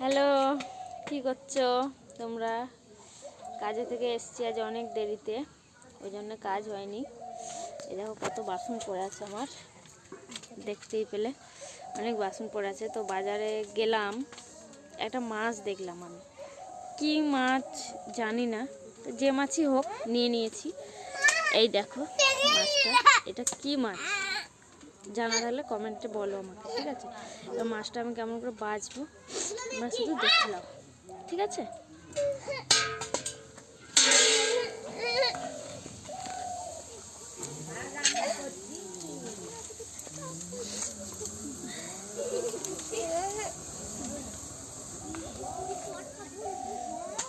Hello, কি করছ? তোমরা কাজে থেকে এসছি আজ অনেক দেরিতে, ওই জন্য কাজ হয়নি। এ দেখো কত বাসন পড়ে আছে আমার, দেখতেই পেলে। অনেক বাসন পড়ে আছে, তো বাজারে গেলাম, একটা মাছ দেখলাম আমি। কি মাছ জানি না, যে মাছই হোক, নিয়ে নিয়েছি। এই দেখো মাছটা, এটা কি মাছ? জানা থাকলে কমেন্টে বলো আমাকে, ঠিক আছে? মাছটা আমি কেমন করে বাঁচবো তোমরা শুধু দেখলাম ঠিক আছে?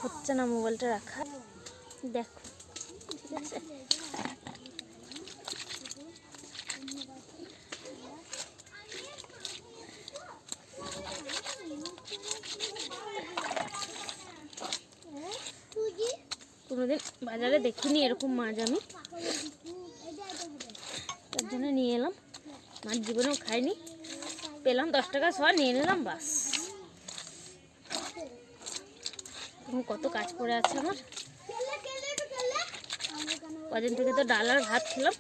হচ্ছে না মোবাইলটা রাখা? দেখো, ঠিক আছে? কোনোদিন বাজারে দেখিনি এরকম মাছ আমি। তার জন্য নিয়ে এলাম। মাছ জীবনেও খাইনি। পেলাম দশ টাকা সোয়া নিয়ে নিলাম, বাস। কত কাজ পড়ে আছে আমার। কদিন থেকে তো ডাল আর ভাত খেলাম।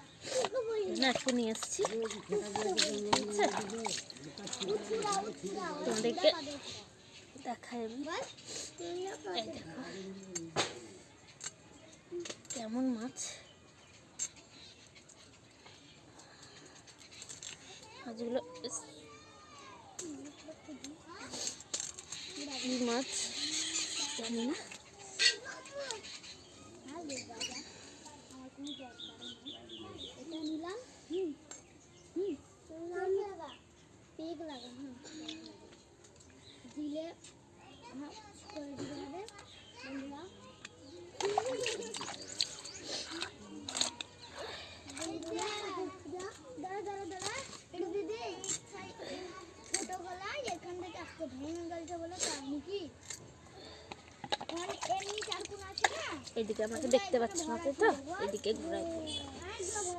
আজকে নিয়ে এসেছি। ঠিক তোমাদেরকে দেখাই দেখো। কেমন মাছ? মাছগুলো কি মাছ? জানি না। দিলে হ্যাঁ করে দিতে হবে। বন্ধুরা দাঁড়া দাঁড়া দাঁড়া একটু দিদি ছোট গলা এখান থেকে আজকে ভেঙে গেছে বলে তাই নাকি মানে এমনি চারকুন আছে না এদিকে আমাকে দেখতে পাচ্ছ না তো? এদিকে ঘোরাই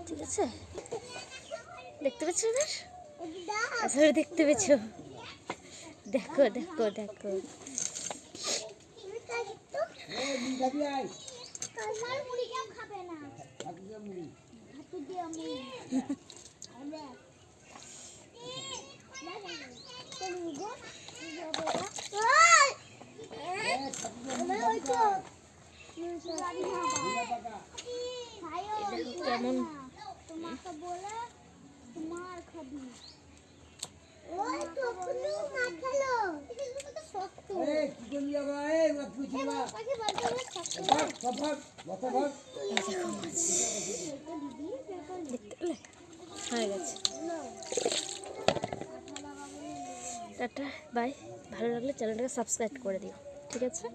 ঠিক আছে? দেখতে পাচ্ছ এবার আসলে দেখতে পেয়েছ। দেখো দেখো দেখো। আমরা কেমন তোমাকে বলে তোমার খাবি ওই তো কুলু মা খেলো শক্ত এই পাখি বলতে বলে শক্ত দেখতে পেলে হয়ে গেছে। টাটা বাই ভালো লাগলে চ্যানেলটাকে সাবস্ক্রাইব করে দিও ঠিক আছে?